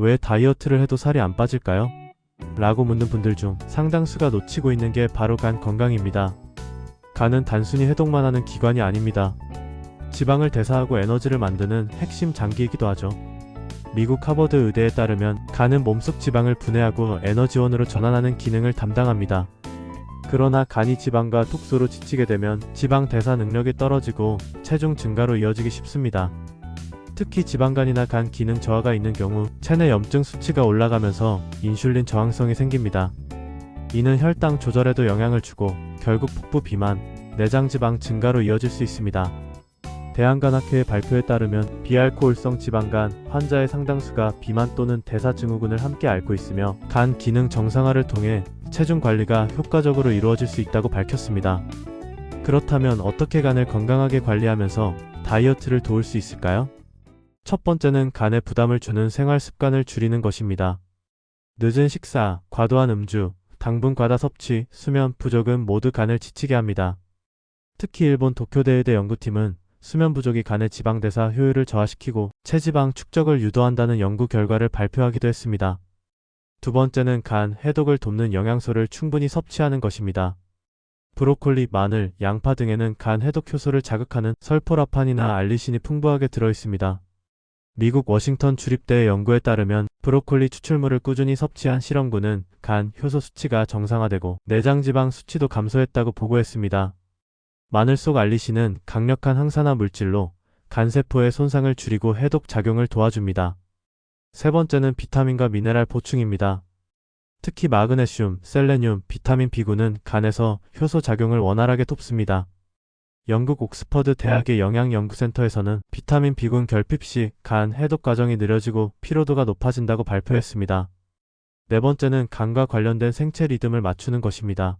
왜 다이어트를 해도 살이 안 빠질까요? 라고 묻는 분들 중 상당수가 놓치고 있는 게 바로 간 건강입니다. 간은 단순히 해독만 하는 기관이 아닙니다. 지방을 대사하고 에너지를 만드는 핵심 장기이기도 하죠. 미국 하버드 의대에 따르면 간은 몸속 지방을 분해하고 에너지원으로 전환하는 기능을 담당합니다. 그러나 간이 지방과 독소로 지치게 되면 지방 대사 능력이 떨어지고 체중 증가로 이어지기 쉽습니다. 특히 지방간이나 간 기능 저하가 있는 경우 체내 염증 수치가 올라가면서 인슐린 저항성이 생깁니다. 이는 혈당 조절에도 영향을 주고 결국 복부 비만, 내장 지방 증가로 이어질 수 있습니다. 대한간학회의 발표에 따르면 비알코올성 지방간 환자의 상당수가 비만 또는 대사증후군을 함께 앓고 있으며 간 기능 정상화를 통해 체중 관리가 효과적으로 이루어질 수 있다고 밝혔습니다. 그렇다면 어떻게 간을 건강하게 관리하면서 다이어트를 도울 수 있을까요? 첫 번째는 간에 부담을 주는 생활 습관을 줄이는 것입니다. 늦은 식사, 과도한 음주, 당분 과다 섭취, 수면 부족은 모두 간을 지치게 합니다. 특히 일본 도쿄대의대 연구팀은 수면 부족이 간의 지방 대사 효율을 저하시키고 체지방 축적을 유도한다는 연구 결과를 발표하기도 했습니다. 두 번째는 간 해독을 돕는 영양소를 충분히 섭취하는 것입니다. 브로콜리, 마늘, 양파 등에는 간 해독 효소를 자극하는 설포라판이나 알리신이 풍부하게 들어 있습니다. 미국 워싱턴 주립대의 연구에 따르면 브로콜리 추출물을 꾸준히 섭취한 실험군은 간 효소 수치가 정상화되고 내장 지방 수치도 감소했다고 보고했습니다. 마늘 속 알리신은 강력한 항산화 물질로 간세포의 손상을 줄이고 해독 작용을 도와줍니다. 세 번째는 비타민과 미네랄 보충입니다. 특히 마그네슘, 셀레늄, 비타민 B군은 간에서 효소 작용을 원활하게 돕습니다. 영국 옥스퍼드 대학의 영양연구센터에서는 비타민 B군 결핍 시 간 해독 과정이 느려지고 피로도가 높아진다고 발표했습니다. 네 번째는 간과 관련된 생체 리듬을 맞추는 것입니다.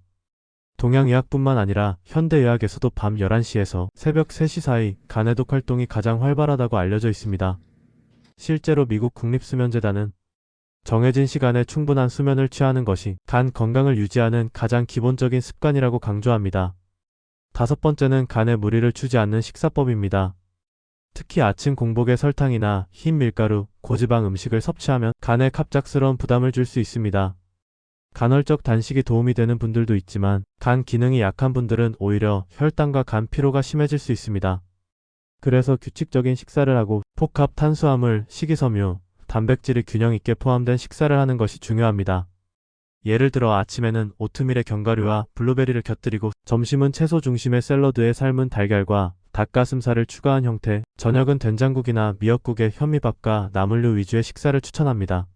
동양의학뿐만 아니라 현대의학에서도 밤 11시에서 새벽 3시 사이 간 해독 활동이 가장 활발하다고 알려져 있습니다. 실제로 미국 국립수면재단은 정해진 시간에 충분한 수면을 취하는 것이 간 건강을 유지하는 가장 기본적인 습관이라고 강조합니다. 다섯 번째는 간에 무리를 주지 않는 식사법입니다. 특히 아침 공복에 설탕이나 흰 밀가루, 고지방 음식을 섭취하면 간에 갑작스러운 부담을 줄 수 있습니다. 간헐적 단식이 도움이 되는 분들도 있지만 간 기능이 약한 분들은 오히려 혈당과 간 피로가 심해질 수 있습니다. 그래서 규칙적인 식사를 하고 폭합 탄수화물, 식이섬유, 단백질이 균형 있게 포함된 식사를 하는 것이 중요합니다. 예를 들어 아침에는 오트밀에 견과류와 블루베리를 곁들이고 점심은 채소 중심의 샐러드에 삶은 달걀과 닭가슴살을 추가한 형태, 저녁은 된장국이나 미역국에 현미밥과 나물류 위주의 식사를 추천합니다.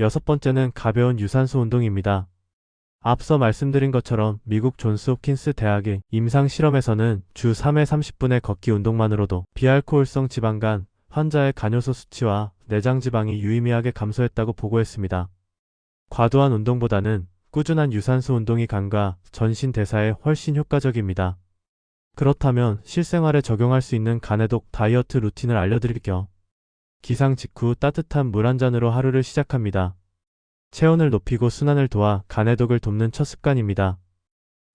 여섯 번째는 가벼운 유산소 운동입니다. 앞서 말씀드린 것처럼 미국 존스 홉킨스 대학의 임상 실험에서는 주 3회 30분의 걷기 운동만으로도 비알코올성 지방간 환자의 간효소 수치와 내장 지방이 유의미하게 감소했다고 보고했습니다. 과도한 운동보다는 꾸준한 유산소 운동이 간과 전신 대사에 훨씬 효과적입니다. 그렇다면 실생활에 적용할 수 있는 간해독 다이어트 루틴을 알려드릴게요. 기상 직후 따뜻한 물 한 잔으로 하루를 시작합니다. 체온을 높이고 순환을 도와 간해독을 돕는 첫 습관입니다.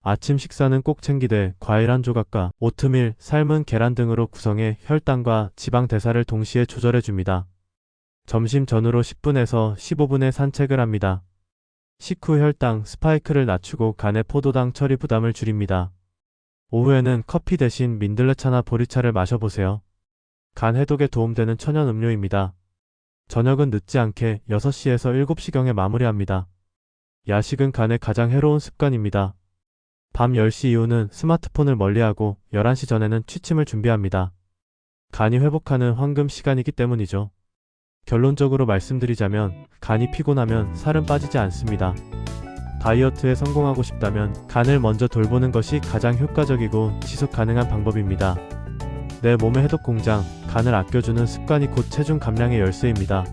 아침 식사는 꼭 챙기되 과일 한 조각과 오트밀, 삶은 계란 등으로 구성해 혈당과 지방 대사를 동시에 조절해 줍니다. 점심 전후로 10분에서 15분의 산책을 합니다. 식후 혈당, 스파이크를 낮추고 간의 포도당 처리 부담을 줄입니다. 오후에는 커피 대신 민들레차나 보리차를 마셔보세요. 간 해독에 도움되는 천연 음료입니다. 저녁은 늦지 않게 6시에서 7시경에 마무리합니다. 야식은 간에 가장 해로운 습관입니다. 밤 10시 이후는 스마트폰을 멀리하고 11시 전에는 취침을 준비합니다. 간이 회복하는 황금 시간이기 때문이죠. 결론적으로 말씀드리자면 간이 피곤하면 살은 빠지지 않습니다. 다이어트에 성공하고 싶다면 간을 먼저 돌보는 것이 가장 효과적이고 지속 가능한 방법입니다. 내 몸의 해독 공장, 간을 아껴주는 습관이 곧 체중 감량의 열쇠입니다.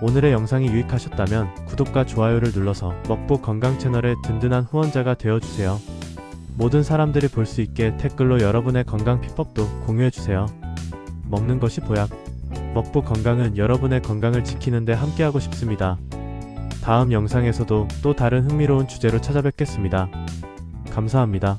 오늘의 영상이 유익하셨다면 구독과 좋아요를 눌러서 먹보 건강 채널의 든든한 후원자가 되어주세요. 모든 사람들이 볼 수 있게 댓글로 여러분의 건강 비법도 공유해주세요. 먹는 것이 보약. 먹보 건강은 여러분의 건강을 지키는데 함께하고 싶습니다. 다음 영상에서도 또 다른 흥미로운 주제로 찾아뵙겠습니다. 감사합니다.